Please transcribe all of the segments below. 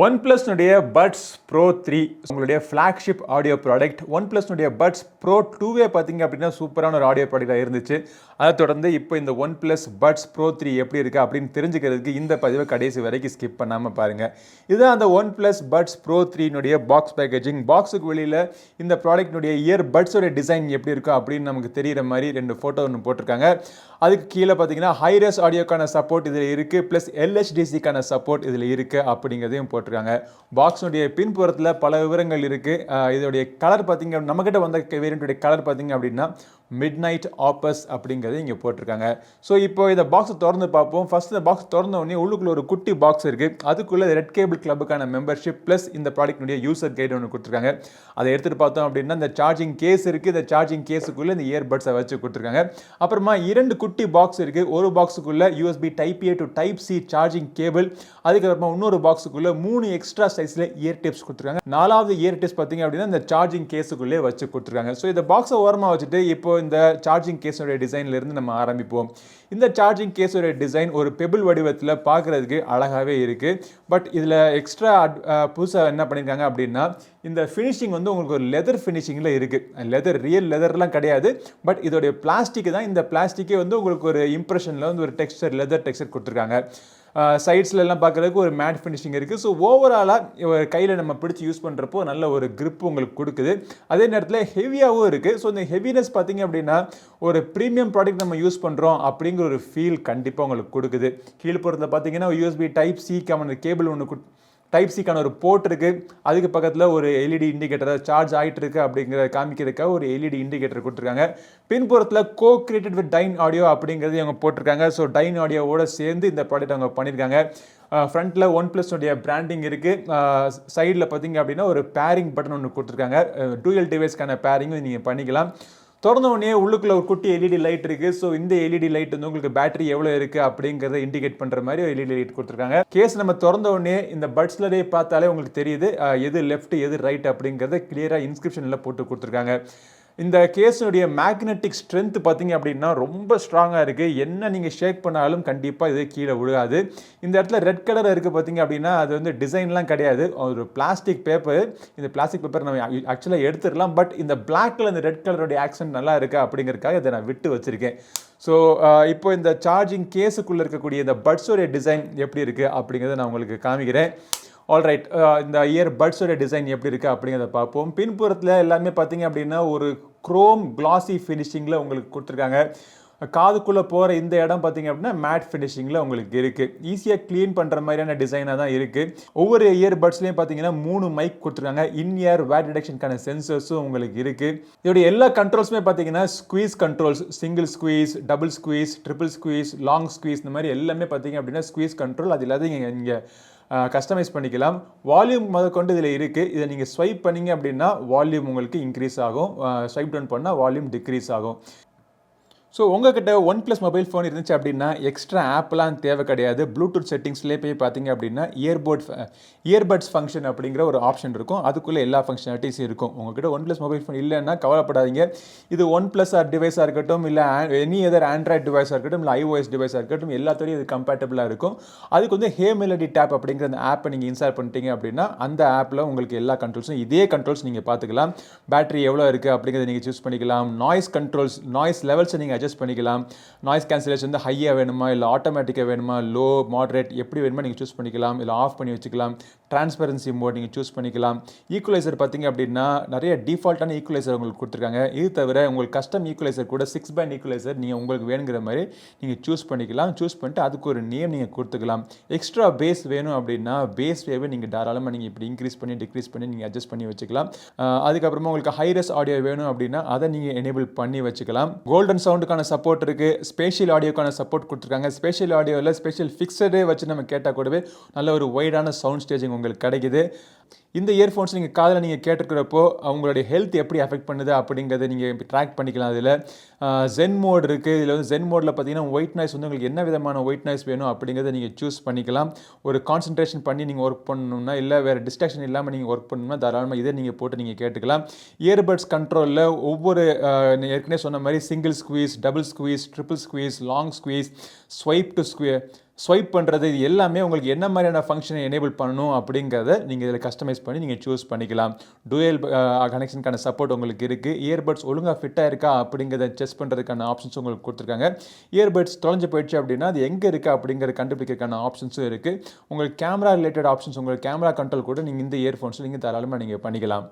One ப்ளஸ்னுடைய puts bro three உங்களுடைய flagship audio product one ப்ளஸ்னுடைய பட்ஸ் ப்ரோ டூவே பார்த்தீங்க அப்படின்னா சூப்பரான ஒரு ஆடியோ ப்ராடக்டாக இருந்துச்சு. அதை தொடர்ந்து இப்போ இந்த one plus buds pro three எப்படி இருக்குது அப்படின்னு தெரிஞ்சுக்கிறதுக்கு இந்த பதிவை கடைசி வரைக்கும் ஸ்கிப் பண்ணாமல் பாருங்கள் இதுதான் அந்த ஒன் ப்ளஸ் பட்ஸ் ப்ரோ த்ரீனுடைய பாக்ஸ் பேக்கேஜிங் பாக்ஸுக்கு வெளியில் இந்த ப்ராடக்ட்னுடைய இயர் பட்ஸோட டிசைன் எப்படி இருக்கும் அப்படின்னு நமக்கு தெரிகிற மாதிரி ரெண்டு ஃபோட்டோ ஒன்று போட்டிருக்காங்க. அதுக்கு கீழே பார்த்தீங்கன்னா ஹைரஸ் ஆடியோக்கான சப்போர்ட் இதில் இருக்குது ப்ளஸ் எல்ஹெச்டிசிக்கான சப்போர்ட் இதில் இருக்குது அப்படிங்கிறதையும் போட்டு போட்டிருக்காங்க. பாக்ஸுடைய பின்புறத்தில் பல விவரங்கள் இருக்குது இதோடைய கலர் பார்த்திங்க நம்மக்கிட்ட வந்த வேரியண்ட்டுடைய கலர் பார்த்திங்க அப்படின்னா மிட் நைட் ஆப்பஸ் அப்படிங்கிறது இங்கே போட்டிருக்காங்க. ஸோ இப்போ இந்த பாக்ஸை திறந்து பார்ப்போம். ஃபஸ்ட் இந்த பாக்ஸ் திறந்த உடனே உள்ளுக்குள்ள ஒரு குட்டி பாக்ஸ் இருக்குது அதுக்குள்ளே ரெட் கேபிள் கிளப்புக்கான மெம்பர்ஷிப் ப்ளஸ் இந்த ப்ராடக்ட்னுடைய யூசர் கைடு ஒன்று கொடுத்துருக்காங்க. அதை எடுத்துகிட்டு பார்த்தோம் அப்படின்னா இந்த சார்ஜிங் கேஸ் இருக்குது இந்த சார்ஜிங் கேஸுக்குள்ளே இந்த இயர்பட்ஸை வச்சு கொடுத்துருக்காங்க. அப்புறமா இரண்டு குட்டி பாக்ஸ் இருக்குது ஒரு பாக்ஸுக்குள்ளே USB type A to type C charging cable அதுக்கப்புறமா இன்னொரு பாக்ஸுக்குள்ளே மூணு எக்ஸ்ட்ரா சைஸில் இயர் டிப்ஸ் கொடுத்துருக்காங்க. நாலாவது இயர் டிப்ஸ் பார்த்தீங்க அப்படின்னா இந்த சார்ஜிங் கேஸுக்குள்ளே வச்சு கொடுத்துருக்காங்க. ஸோ இந்த பாக்ஸை ஓரமாக வச்சுட்டு இப்போ இந்த சார்ஜிங் கேஸோடைய டிசைன்லேருந்து நம்ம ஆரம்பிப்போம். இந்த சார்ஜிங் கேஸோடைய டிசைன் ஒரு பெபிள் வடிவத்தில் பார்க்குறதுக்கு அழகாகவே இருக்குது பட் இதில் எக்ஸ்ட்ரா புதுசாக என்ன பண்ணியிருக்காங்க அப்படின்னா இந்த ஃபினிஷிங் வந்து உங்களுக்கு ஒரு லெதர் ஃபினிஷிங்கில் இருக்குது லெதர் ரியல் லெதர்லாம் கிடையாது. பட் இதோடைய பிளாஸ்டிக் தான் இந்த பிளாஸ்டிக்கே வந்து உங்களுக்கு ஒரு இம்ப்ரெஷனில் வந்து ஒரு டெக்ஸ்டர் லெதர் டெக்ஸ்டர் கொடுத்துருக்காங்க. சைட்ஸ்லலாம் பார்க்குறதுக்கு ஒரு மேட் ஃபினிஷிங் இருக்குது ஸோ ஓவராலாக கையில் நம்ம பிடிச்சி யூஸ் பண்ணுறப்போ நல்ல ஒரு grip உங்களுக்கு கொடுக்குது. அதே நேரத்தில் ஹெவியாகவும் இருக்குது ஸோ இந்த ஹெவினஸ் பார்த்தீங்க அப்படின்னா ஒரு ப்ரீமியம் ப்ராடக்ட் நம்ம யூஸ் பண்ணுறோம் அப்படிங்கிற ஒரு ஃபீல் கண்டிப்பாக உங்களுக்கு கொடுக்குது. கீழ்ப்புறத்தில் பார்த்தீங்கன்னா USB type C common cable ஒன்று டைப் சிக்கான ஒரு போர்ட் இருக்குது அதுக்கு பக்கத்தில் ஒரு எல்இடி இண்டிகேட்டர் சார்ஜ் ஆகிட்டு இருக்கு அப்படிங்கிற காமிக்கிறதுக்காக ஒரு எல்இடி இண்டிகேட்டர் கொடுத்துருக்காங்க. பின்புறத்தில் co created with Dynaudio அப்படிங்கிறது அவங்க போட்டிருக்காங்க. ஸோ டைன் ஆடியோவோட சேர்ந்து இந்த ப்ராடக்ட் அவங்க பண்ணியிருக்காங்க. ஃப்ரண்ட்டில் ஒன் ப்ளஸ்னுடைய பிராண்டிங் இருக்குது சைடில் பார்த்தீங்க அப்படின்னா ஒரு பேரிங் பட்டன் ஒன்று கொடுத்துருக்காங்க. டூயல் டிவைஸ்க்கான பேரிங்கும் நீங்கள் பண்ணிக்கலாம். திறந்த உடனே உள்ளுக்குள்ள ஒரு குட்டி எல்இடி லைட் இருக்குது ஸோ இந்த எல்இடி லைட் வந்து உங்களுக்கு பேட்டரி எவ்வளோ இருக்குது அப்படிங்கிறத இண்டிகேட் பண்ணுற மாதிரி ஒரு எல்இடி லைட் கொடுத்துருக்காங்க. கேஸ் நம்ம திறந்த உடனே இந்த பட்ஸ்லரே பார்த்தாலே உங்களுக்கு தெரியுது எது லெஃப்ட் எது ரைட் அப்படிங்கிறத கிளியராக இன்ஸ்கிரிப்ஷனில் போட்டு கொடுத்துருக்காங்க. இந்த கேஸினுடைய மேக்னெட்டிக் ஸ்ட்ரென்த் பார்த்தீங்க அப்படின்னா ரொம்ப ஸ்ட்ராங்காக இருக்குது என்ன நீங்கள் ஷேக் பண்ணாலும் கண்டிப்பாக இது கீழே விழுகாது. இந்த இடத்துல ரெட் கலர் இருக்குது பார்த்தீங்க அப்படின்னா அது வந்து டிசைன்லாம் கிடையாது. ஒரு பிளாஸ்டிக் பேப்பர் இந்த பிளாஸ்டிக் பேப்பர் நம்ம ஆக்சுவலாக எடுத்துடலாம். பட் இந்த பிளாக்கில் இந்த ரெட் கலருடைய ஆக்சன்ட் நல்லா இருக்கா அப்படிங்கிறதுக்காக இதை நான் விட்டு வச்சிருக்கேன். ஸோ இப்போ இந்த சார்ஜிங் கேஸுக்குள்ளே இருக்கக்கூடிய இந்த பட்ஸோடைய டிசைன் எப்படி இருக்குது அப்படிங்கிறத நான் உங்களுக்கு காமிக்கிறேன். ஆல்ரைட் uh, இந்த இயர் பட்ஸோட டிசைன் எப்படி இருக்குது அப்படிங்கிறத பார்ப்போம். பின்புறத்தில் எல்லாமே பார்த்தீங்க அப்படின்னா ஒரு குரோம் கிளாசி ஃபினிஷிங்கில் உங்களுக்கு கொடுத்துருக்காங்க. காதுக்குள்ளே போகிற இந்த இடம் பார்த்தீங்க அப்படின்னா மேட் ஃபினிஷிங்கில் உங்களுக்கு இருக்குது ஈஸியாக க்ளீன் பண்ணுற மாதிரியான டிசைனாக தான் இருக்குது ஒவ்வொரு இயர்பட்ஸ்லேயும் பார்த்தீங்கன்னா மூணு மைக் கொடுத்துருக்காங்க. இன் இயர் வேட் டிடெக்ஷனுக்கான சென்சர்ஸும் உங்களுக்கு இருக்குது இதோடைய எல்லா கண்ட்ரோல்ஸுமே பார்த்தீங்கன்னா squeeze controls single squeeze double squeeze triple squeeze long squeeze இந்த மாதிரி எல்லாமே பார்த்தீங்க அப்படின்னா ஸ்குவீஸ் கண்ட்ரோல் அது இல்லாத இங்கே இங்கே கஸ்டமைஸ் பண்ணிக்கலாம். வால்யூம் முதற்கொண்டு இதில் இருக்குது இதை நீங்கள் ஸ்வைப் பண்ணீங்க அப்படின்னா வால்யூம் உங்களுக்கு இன்க்ரீஸ் ஆகும். ஸ்வைப் டவுன் பண்ணால் வால்யூம் டிக்ரீஸ் ஆகும். ஸோ உங்ககிட்ட ஒன் ப்ளஸ் மொபைல் ஃபோன் இருந்துச்சு அப்படின்னா எக்ஸ்ட்ரா ஆப்லாம் தேவை கிடையாது. ப்ளூடூத் செட்டிங்ஸ்லேயே போய் பார்த்தீங்க அப்படின்னா இயர்போட் இயர்பட்ஸ் ஃபங்க்ஷன் அப்படிங்கிற ஒரு ஆப்ஷன் இருக்கும். அதுக்குள்ளே எல்லா ஃபங்க்ஷனாலிட்டிஸும் இருக்கும். உங்ககிட்ட ஒன் ப்ளஸ் மொபைல் ஃபோன் இல்லைன்னா கவலைப்படாதீங்க. இது ஒன் ப்ளஸ் டிவைஸாக இருக்கட்டும் இல்லை எனி அதர் ஆண்ட்ராய்ட் டிவைஸாக இருக்கட்டும் இல்லை ஐஓஎஸ் டிவைஸாக இருக்கட்டும் எல்லாத்தோடையும் இது கம்பேட்டபிளாக இருக்கும். அதுக்கு வந்து ஹே மெலடி டேப் அப்படிங்கிற அந்த ஆப்பை நீங்கள் இன்ஸ்டால் பண்ணிட்டீங்க அப்படின்னா அந்த ஆப்பில் உங்களுக்கு எல்லா கண்ட்ரோல்ஸும் இதே கண்ட்ரோல்ஸ் நீங்கள் பார்த்துக்கலாம். பேட்டரி எவ்வளோ இருக்குது அப்படிங்கிறத நீங்கள் சூஸ் பண்ணிக்கலாம். நாய்ஸ் கண்ட்ரோல்ஸ் நாய்ஸ் லெவல்ஸை நீங்கள் அட்ஜஸ்ட் பண்ணிக்கலாம். நாய்ஸ் கேன்சலேஷன் வந்து ஹையாக வேணுமா? இல்லை ஆட்டோமேட்டிக்காக வேணுமா? லோ மாட்ரேட் எப்படி வேணுமோ? நீங்கள் சூஸ் பண்ணிக்கலாம். இல்லை ஆஃப் பண்ணி வச்சுக்கலாம். டிரான்ஸ்பரன்சி மோட் நீங்கள் சூஸ் பண்ணிக்கலாம். ஈக்குவலைசர் பார்த்தீங்க அப்படின்னா நிறைய டிஃபால்ட்டான ஈக்குவலைசர் உங்களுக்கு கொடுத்துருக்காங்க. இது தவிர உங்களுக்கு கஸ்டம் ஈக்குவலைசர் கூட சிக்ஸ் பேண்ட் ஈக்குவலைசர் நீங்கள் உங்களுக்கு வேணுங்கிற மாதிரி நீங்கள் சூஸ் பண்ணிக்கலாம். சூஸ் பண்ணிட்டு அதுக்கு ஒரு நேம் நீங்கள் கொடுத்துக்கலாம். எக்ஸ்ட்ரா பேஸ் வேணும் அப்படின்னா பேஸ் வேவை நீங்கள் தாராளமாக நீங்கள் இப்படி இன்க்ரீஸ் பண்ணி டிக்ரீஸ் பண்ணி நீங்கள் அட்ஜஸ்ட் பண்ணி வச்சுக்கலாம். அதுக்கப்புறமா உங்களுக்கு ஹைரஸ் ஆடியோ வேணும் அப்படின்னா அதை நீங்கள் எனேபிள் பண்ணி வச்சுக்கலாம். கோல்டன் சவுண்டுக்கான சப்போர்ட் இருக்குது ஸ்பேஷியல் ஆடியோக்கான சப்போர்ட் கொடுத்துருக்காங்க. ஸ்பேஷியல் ஆடியோவில் ஸ்பெஷல் ஃபிக்ஸடே வச்சு நம்ம கேட்டால் கூடவே நல்ல ஒரு ஒய்டான சவுண்ட் ஸ்டேஜிங் உங்களுக்கு கிடைக்குது. இந்த இயர்ஃபோன்ஸ் நீங்கள் காதில் நீங்கள் கேட்டுருக்கிறப்போ அவங்களுடைய ஹெல்த் எப்படி அஃபெக்ட் பண்ணுது அப்படிங்கிறத நீங்கள் ட்ராக் பண்ணிக்கலாம் அதில். ஜென் மோட் இருக்குது இதில் வந்து ஜென் மோடில் பார்த்தீங்கன்னா ஒயிட் நாய்ஸ் வந்து உங்களுக்கு என்ன விதமான ஒயிட் நாய்ஸ் வேணும் அப்படிங்கிறத நீங்கள் சூஸ் பண்ணிக்கலாம். ஒரு கான்சன்ட்ரேஷன் பண்ணி நீங்கள் ஒர்க் பண்ணணும்னா இல்லை வேறு டிஸ்ட்ராக்ஷன் இல்லாமல் நீங்கள் ஒர்க் பண்ணணும்னா தாராளமாக இதை நீங்கள் போட்டு நீங்கள் கேட்டுக்கலாம். இயர்பட்ஸ் கண்ட்ரோலில் ஒவ்வொரு ஏற்கனவே சொன்ன மாதிரி single squeeze double squeeze triple squeeze long squeeze swipe to ஸ்குவே swipe பண்ணுறது இது எல்லாமே உங்களுக்கு என்ன மாதிரியான ஃபங்க்ஷனை எனேபிள் பண்ணணும் அப்படிங்கிறத நீங்கள் இதில் கஸ்டமைஸ் பண்ணி நீங்கள் சூஸ் பண்ணிக்கலாம். டூயல் கனெக்ஷனுக்கான சப்போர்ட் உங்களுக்கு இருக்குது இயர்பட்ஸ் ஒழுங்காக ஃபிட்டாக இருக்கா அப்படிங்கிறத செஸ் பண்ணுறதுக்கான ஆப்ஷன்ஸ் உங்களுக்கு கொடுத்துருக்காங்க. இயர்பட்ஸ் தொலைஞ்சு போயிடுச்சு அப்படின்னா அது எங்கே இருக்குது அப்படிங்கிறத கண்டுபிடிக்கிறதுக்கான ஆப்ஷன்ஸும் இருக்குது உங்களுக்கு கேமரா ரிலேட்டட் ஆப்ஷன்ஸ் உங்களுக்கு கேமரா கண்ட்ரோல் கூட நீங்கள் இந்த இயர்ஃபோன்ஸ் நீங்கள் தாராளமாக நீங்கள் பண்ணிக்கலாம்.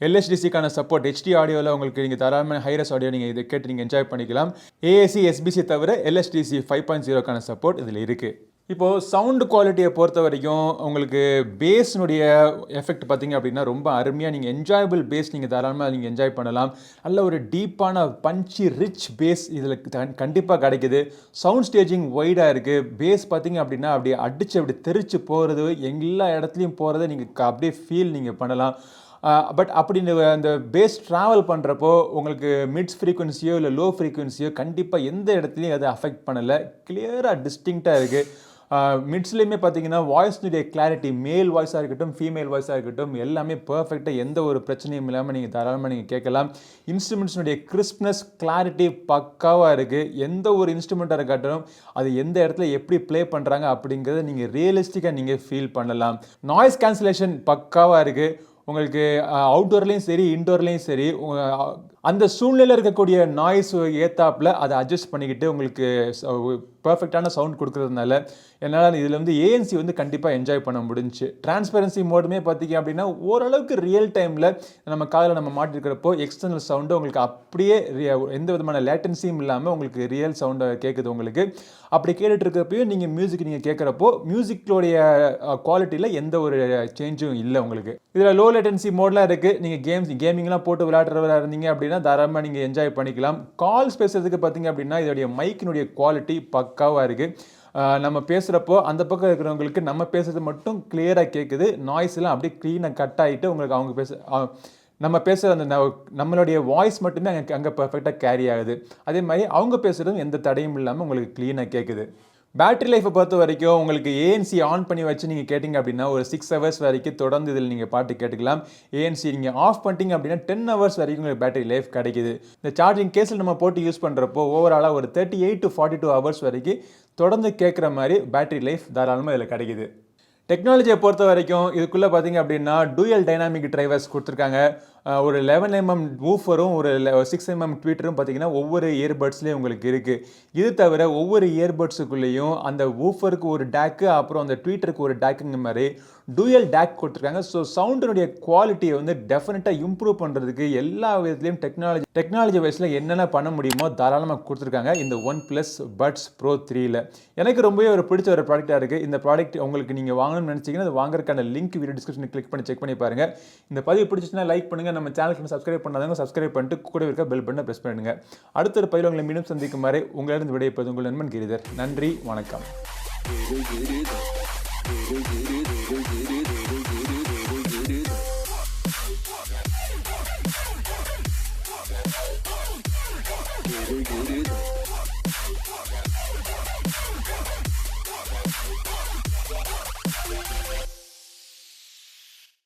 எல்எஸ்டிசிக்கான சப்போர்ட் ஹெச்டி ஆடியோவில் உங்களுக்கு நீங்கள் தாராளமாக ஹைரஸ் ஆடியோ நீங்கள் இதை கேட்டு நீங்கள் என்ஜாய் பண்ணிக்கலாம். ஏஏசி எஸ்பிசி தவிர எல்எஸ்டிசி ஃபைவ் பாயிண்ட் ஜீரோக்கான சப்போர்ட் இதில் இருக்குது இப்போது சவுண்டு குவாலிட்டியை பொறுத்த வரைக்கும் உங்களுக்கு பேஸ்னுடைய எஃபெக்ட் பார்த்தீங்க அப்படின்னா ரொம்ப அருமையாக நீங்கள் என்ஜாயபிள் பேஸ் நீங்கள் தாராளமாக நீங்கள் என்ஜாய் பண்ணலாம். நல்ல ஒரு டீப்பான பஞ்சி ரிச் பேஸ் இதில் கண்டிப்பாக கிடைக்குது. சவுண்ட் ஸ்டேஜிங் ஒய்டாக இருக்குது பேஸ் பார்த்தீங்க அப்படின்னா அப்படியே அடித்து அப்படி தெரிச்சு போகிறது எல்லா இடத்துலையும் போகிறத நீங்கள் அப்படியே ஃபீல் நீங்கள் பண்ணலாம். பட் அப்படி அந்த பேஸ் ட்ராவல் பண்ணுறப்போ உங்களுக்கு மிட்ஸ் ஃப்ரீக்குவன்சியோ இல்லை லோ ஃப்ரீக்குவன்சியோ கண்டிப்பாக எந்த இடத்துலையும் அதை அஃபெக்ட் பண்ணலை. கிளியராக டிஸ்டிங்க்டாக இருக்குது மிட்ஸ்லேயுமே பார்த்தீங்கன்னா வாய்ஸ்னுடைய கிளாரிட்டி மேல் வாய்ஸாக இருக்கட்டும் ஃபீமேல் வாய்ஸாக இருக்கட்டும் எல்லாமே பர்ஃபெக்டாக எந்த ஒரு பிரச்சனையும் இல்லாமல் நீங்கள் தாராளமாக நீங்கள் கேட்கலாம். இன்ஸ்ட்ருமெண்ட்ஸினுடைய கிறிஸ்ப்னஸ் கிளாரிட்டி பக்காவாக இருக்குது எந்த ஒரு இன்ஸ்ட்ருமெண்ட்டாக இருக்கட்டும் அது எந்த இடத்துல எப்படி ப்ளே பண்ணுறாங்க அப்படிங்கிறத நீங்கள் ரியலிஸ்டிக்காக நீங்கள் ஃபீல் பண்ணலாம். நாய்ஸ் கேன்சலேஷன் பக்காவாக இருக்குது உங்களுக்கு அவுட்டோர்லேயும் சரி இன்டோர்லேயும் சரி அந்த சூழ்நிலையில் இருக்கக்கூடிய நாய்ஸ் ஏத்தாப்பில் அதை அட்ஜஸ்ட் பண்ணிக்கிட்டு உங்களுக்கு பர்ஃபெக்டான சவுண்ட் கொடுக்குறதுனால என்னால் இதில் வந்து ஏஎன்சி வந்து கண்டிப்பாக என்ஜாய் பண்ண முடிஞ்சு டிரான்ஸ்பரன்சி மோடுமே பார்த்தீங்க அப்படின்னா ஓரளவுக்கு ரியல் டைமில் நம்ம காதில் நம்ம மாட்டிருக்கிறப்போ எக்ஸ்டர்னல் சவுண்டு உங்களுக்கு அப்படியே எந்த விதமான லேட்டன்சியும் இல்லாமல் உங்களுக்கு ரியல் சவுண்டை கேட்குது உங்களுக்கு. அப்படி கேட்டுட்டு இருக்கிறப்பையும் நீங்கள் மியூசிக் நீங்கள் கேட்குறப்போ மியூசிக்கோடைய குவாலிட்டியில் எந்த ஒரு சேஞ்சும் இல்லை உங்களுக்கு. இதில் லோ லேட்டன்சி மோட்லாம் இருக்குது நீங்கள் கேம்ஸ் கேமிங்லாம் போட்டு விளையாடுறவராக இருந்தீங்க அப்படின்னா தாராளமாக நீங்கள் என்ஜாய் பண்ணிக்கலாம். கால்ஸ் பேசுகிறதுக்கு பார்த்தீங்க அப்படின்னா இதோடைய மைக்கினுடைய குவாலிட்டி பக்காவாக இருக்குது நம்ம பேசுகிறப்போ அந்த பக்கம் இருக்கிறவங்களுக்கு நம்ம பேசுறது மட்டும் கிளியராக கேட்குது நாய்ஸ்லாம் அப்படியே க்ளீனாக கட் ஆகிட்டு உங்களுக்கு அவங்க பேச நம்ம பேசுகிற அந்த நம்மளுடைய வாய்ஸ் மட்டுமே அங்கே அங்கே பர்ஃபெக்டாக கேரி ஆகுது. அதே மாதிரி அவங்க பேசுகிறதும் எந்த தடையும் இல்லாமல் உங்களுக்கு க்ளீனாக கேட்குது பேட்டரி லைஃப்பை பொறுத்த வரைக்கும் உங்களுக்கு ஏஎன்சி ஆன் பண்ணி வச்சு நீங்கள் கேட்டிங்க அப்படின்னா ஒரு சிக்ஸ் ஹவர்ஸ் வரைக்கும் தொடர்ந்து இதில் நீங்கள் பாட்டு கேட்டுக்கலாம். ஏஎன்சி நீங்கள் ஆஃப் பண்ணிட்டீங்க அப்படின்னா டென் ஹவர்ஸ் வரைக்கும் உங்களுக்கு பேட்டரி லைஃப் கிடைக்குது. இந்த சார்ஜிங் கேஸில் நம்ம போட்டு யூஸ் பண்ணுறப்போ ஓவராலாக ஒரு thirty eight to forty two hours வரைக்கும் தொடர்ந்து கேட்குற மாதிரி பேட்டரி லைஃப் தாராளமாக இதில் கிடைக்குது. டெக்னாலஜியை பொறுத்த வரைக்கும் இதுக்குள்ளே பார்த்தீங்க அப்படின்னா டூயல் டைனாமிக் டிரைவர்ஸ் கொடுத்துருக்காங்க. ஒரு லெவன் எம்எம் ஊஃபரும் ஒரு சிக்ஸ் எம்எம் ட்வீட்டரும் பார்த்தீங்கன்னா ஒவ்வொரு இயர்பட்ஸ்லேயும் உங்களுக்கு இருக்குது இது தவிர ஒவ்வொரு இயர்பட்ஸுக்குள்ளேயும் அந்த ஊஃபருக்கு ஒரு டேக்கு அப்புறம் அந்த ட்வீட்டருக்கு ஒரு டேக்குங்க மாதிரி டூயல் டேக் கொடுத்துருக்காங்க. ஸோ சவுண்டினுடைய குவாலிட்டியை வந்து டெஃபினட்டாக இம்ப்ரூவ் பண்ணுறதுக்கு எல்லா விதத்துலையும் டெக்னாலஜி டெக்னாலஜி வைஸில் என்னென்ன பண்ண முடியுமோ தாராளமாக கொடுத்துருக்காங்க. இந்த ஒன் ப்ளஸ் பட்ஸ் ப்ரோ த்ரீயில் எனக்கு ரொம்பவே ஒரு பிடிச்ச ஒரு ப்ராடக்ட்டாக இருக்குது இந்த ப்ராடக்ட் உங்களுக்கு நீங்கள் வாங்கணும்னு நினச்சிங்கன்னா அது வாங்குறதுக்கான லிங்க் வீடியோ டிஸ்கிரிப்ஷனில் கிளிக் பண்ணி செக் பண்ணி பாருங்கள் இந்த பதிவு பிடிச்சிச்சுன்னா லைக் பண்ணுங்கள் நம்ம சேனலுக்கு சப்ஸ்கிரைப் பண்ணாதவங்க சப்ஸ்கிரைப் பண்ணிட்டு கூட இருக்க பெல் பண்ண ப்ரெஸ் பண்ணுங்க அடுத்த ஒரு பயில உங்களை மீண்டும் சந்திக்கும் வரை உங்களிடம் விடைப்பது உங்கள் நண்பன் கிரிதர். நன்றி வணக்கம்.